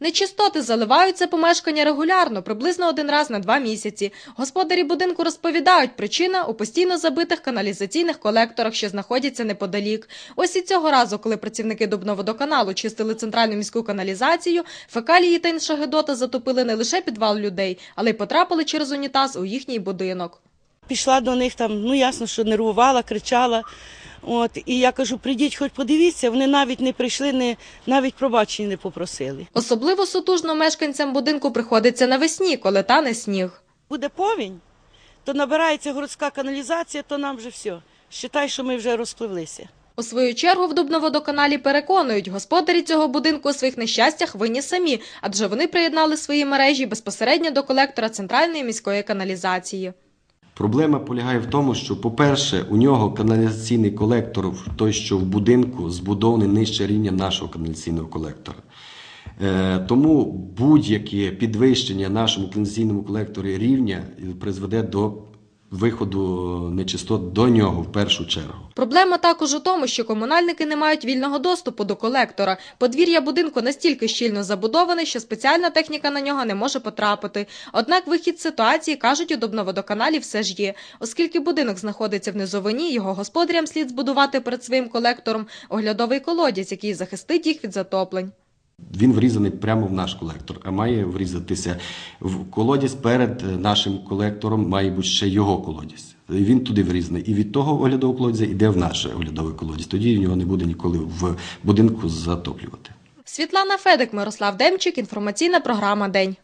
Нечистоти заливають це помешкання регулярно, приблизно один раз на два місяці. Господарі будинку розповідають, причина у постійно забитих каналізаційних колекторах, що знаходяться неподалік. Ось і цього разу, коли працівники Дубноводоканалу чистили центральну міську каналізацію, фекалії та інша гидота затопили не лише підвал людей, але й потрапили через унітаз у їхній будинок. Пішла до них там, ну ясно, що нервувала, кричала. От, і я кажу, прийдіть, хоч подивіться, вони навіть не прийшли, не, навіть пробачення не попросили. Особливо сутужно мешканцям будинку приходиться навесні, коли тане сніг. Буде повінь, то набирається городська каналізація, то нам вже все. Считай, що ми вже розпливлися. У свою чергу в Дубноводоканалі переконують, господарі цього будинку у своїх нещастях винні самі, адже вони приєднали свої мережі безпосередньо до колектора центральної міської каналізації. Проблема полягає в тому, що, по-перше, у нього каналізаційний колектор, той, що в будинку, збудований нижче рівня нашого каналізаційного колектора. Е, Тому будь-яке підвищення нашому каналізаційному колекторі рівня призведе до виходу нечистот до нього в першу чергу. Проблема також у тому, що комунальники не мають вільного доступу до колектора. Подвір'я будинку настільки щільно забудоване, що спеціальна техніка на нього не може потрапити. Однак вихід ситуації, кажуть, у Дубноводоканалі все ж є. Оскільки будинок знаходиться в низовині, його господарям слід збудувати перед своїм колектором оглядовий колодязь, який захистить їх від затоплень. Він врізаний прямо в наш колектор, а має врізатися в колодязь перед е, нашим колектором, має бути ще його колодязь. Він туди врізаний. І від того оглядового колодязя йде в наше оглядове колодязь. Тоді в нього не буде ніколи в будинку затоплювати. Світлана Федик, Мирослав Демчик, інформаційна програма День.